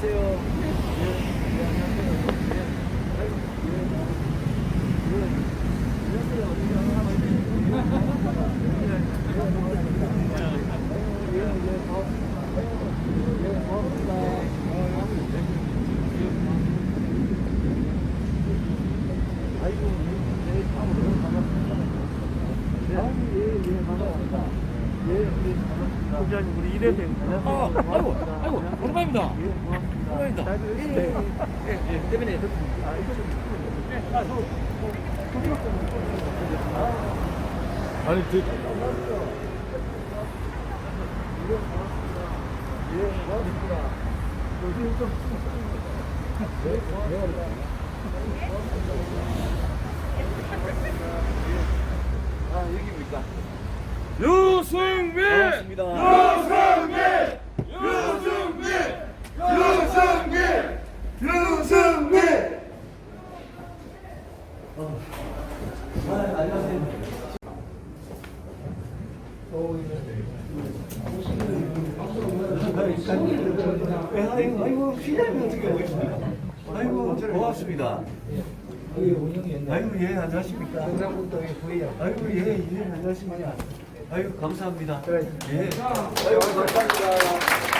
안녕하세요. 예, 예, 안녕하세요. 예. 예. 예. 예, 예. 예, 예. 예, 예, 예. 예, 예, 우리 이대생 아, 아이고 아이고 오랜만입니다 예, 잘 지내셨어요? 예예 대변인 아, 이거 좀 아, 저, 어. 아니 그 예. 예. 여기 좀 네. 아, 여기입니까? 유승민. 아, 안녕하세요. 아이고, 아이고, 시장님 어떻게 오셨습니까? 아이고, 고맙습니다. 아이고, 예, 안녕하십니까? 아이고, 예, 예, 안녕하십니까? 아이고, 감사합니다. 예. 아이고, 감사합니다.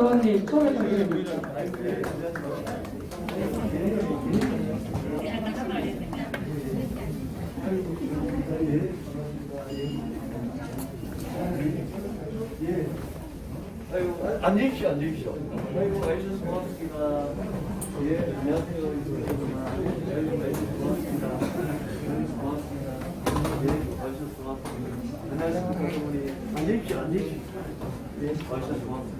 의원님 처음에 아, 앉으십시오, 앉으십시오. 아이고, 와주셔서 고맙습니다. 예, 안녕하세요. 아이고, 와주셔서 고맙습니다. 고맙습니다. 예, 와주셔서 고맙습니다. 어머니. 앉으십시오, 앉으십시오. 예, 와주셔서 고맙습니다.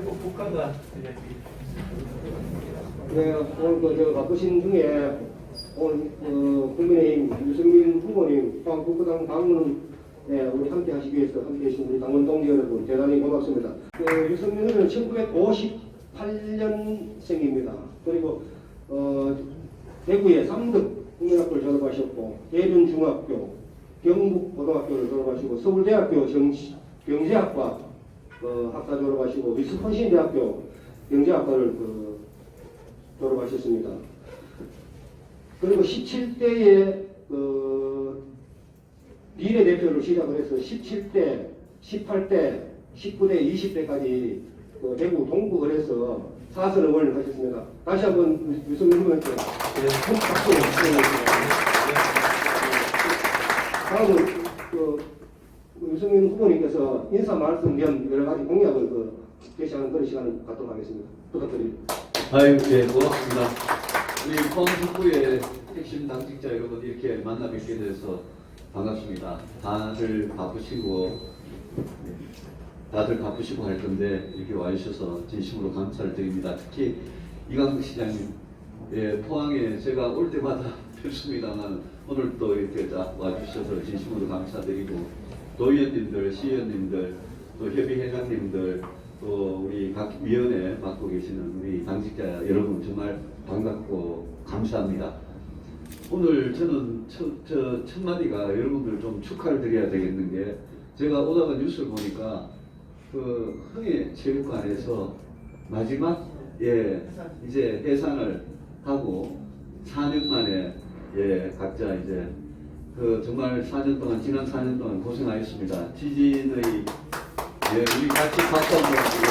국가가. 네. 네, 오늘 그저 바쁘신 중에 오늘 어, 국민의힘 유승민 후보님 북부당 당원은 네, 우리 함께 하시기 위해서 함께 해주신 우리 당원 동지 여러분 대단히 고맙습니다. 그 유승민 후보는 1958년생입니다. 그리고 어, 대구의 3급 국민학교를 졸업하셨고 대륜중학교, 경북고등학교를 졸업하시고 서울대학교 정치, 경제학과 어, 학사 졸업하시고 위스콘신 대학교 경제학과를 그, 졸업하셨습니다. 그리고 17대에 그 비례대표를 시작을 해서 17대, 18대, 19대, 20대까지 그 대구 동구을에서 사선을 원하셨습니다. 다시 한번 유승민 후보님께 네, 큰 박수 부탁드립니다. 다음은 그 유승민 후보님께서 인사 말씀 겸 여러 가지 공약을 그 제시하는 그런 시간을 갖도록 하겠습니다. 부탁드립니다. 아유, 예, 고맙습니다. 우리 포항북부의 핵심 당직자 여러분 이렇게 만나 뵙게 돼서 반갑습니다. 다들 바쁘시고, 다들 바쁘시고 할 건데, 이렇게 와주셔서 진심으로 감사를 드립니다. 특히 이강국 시장님, 예, 포항에 제가 올 때마다 뵙습니다만, 오늘 또 이렇게 딱 와주셔서 진심으로 감사드리고, 도의원님들, 시의원님들, 또 협의회장님들, 또 우리 각 위원회 맡고 계시는 우리 당직자 여러분 정말 반갑고 감사합니다. 오늘 저는 첫, 저, 첫 마디가 여러분들 좀 축하를 드려야 되겠는 게 제가 오다가 뉴스를 보니까 그 흥해 체육관에서 마지막 예 이제 해산을 하고 4년 만에 예 각자 이제 그 정말 4년 동안 지난 4년 동안 고생하셨습니다. 지진의 예, 우리 같이 박수 한번 주고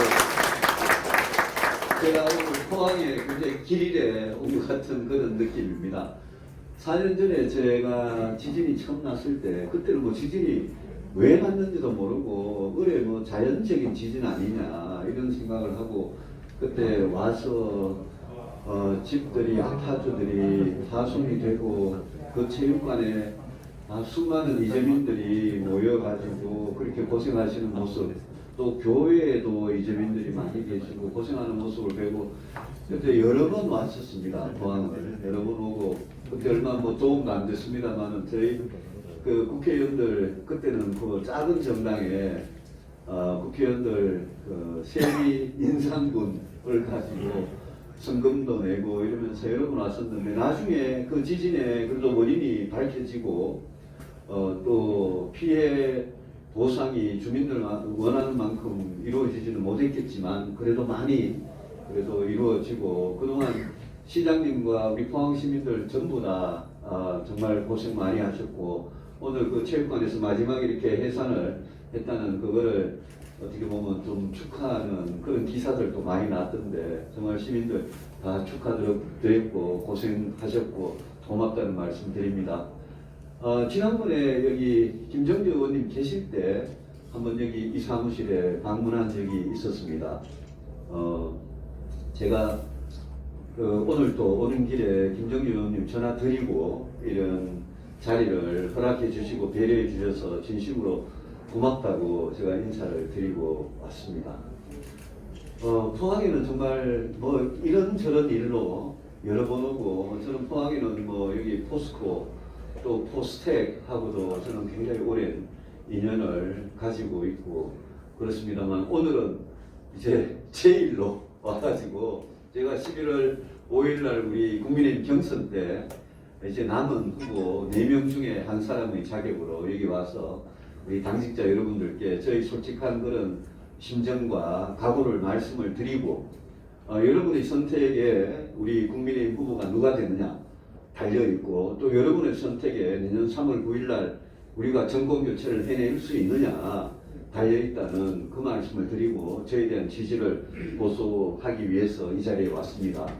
제가 오늘 포항에 굉장히 길에 온 것 같은 그런 느낌입니다. 4년 전에 제가 지진이 처음 났을 때 그때는 뭐 지진이 왜 났는지도 모르고 의뢰 뭐 자연적인 지진 아니냐 이런 생각을 하고 그때 와서 어, 집들이 아파트들이 파손이 되고 그 체육관에 아, 수많은 이재민들이 모여가지고 그렇게 고생하시는 모습 또 교회에도 이재민들이 많이 계시고 고생하는 모습을 보고 그때 여러 번 왔었습니다 포항을. 여러 번 오고 그때 얼마 뭐 도움도 안 됐습니다만은 저희 그 국회의원들 그때는 그 작은 정당에 어, 국회의원들 그 세비 인상분을 가지고 성금도 내고 이러면서 여러 번 왔었는데 나중에 그 지진의 그래도 원인이 밝혀지고 어, 또 피해 보상이 주민들 원하는 만큼 이루어지지는 못했겠지만 그래도 많이 그래도 이루어지고 그동안 시장님과 우리 포항 시민들 전부 다 아, 정말 고생 많이 하셨고 오늘 그 체육관에서 마지막에 이렇게 해산을 했다는 그거를 어떻게 보면 좀 축하하는 그런 기사들도 많이 났던데 정말 시민들 다 축하드렸고 고생하셨고 고맙다는 말씀 드립니다. 어, 지난번에 여기 김정주 의원님 계실 때 한번 여기 이 사무실에 방문한 적이 있었습니다. 어, 제가 그 오늘 또 오는 길에 김정주 의원님 전화 드리고 이런 자리를 허락해 주시고 배려해 주셔서 진심으로 고맙다고 제가 인사를 드리고 왔습니다. 어, 포항에는 정말 뭐 이런저런 일로 여러 번 오고 저는 포항에는 뭐 여기 포스코 또 포스텍하고도 저는 굉장히 오랜 인연을 가지고 있고 그렇습니다만 오늘은 이제 제 일로 와가지고 제가 11월 5일 날 우리 국민의힘 경선 때 이제 남은 후보 4명 중에 한 사람의 자격으로 여기 와서 우리 당직자 여러분들께 저희 솔직한 그런 심정과 각오를 말씀을 드리고 어, 여러분의 선택에 우리 국민의힘 후보가 누가 되느냐 달려 있고 또 여러분의 선택에 내년 3월 9일 날 우리가 정권 교체를 해낼 수 있느냐 달려 있다는 그 말씀을 드리고 저에 대한 지지를 보수하기 위해서 이 자리에 왔습니다.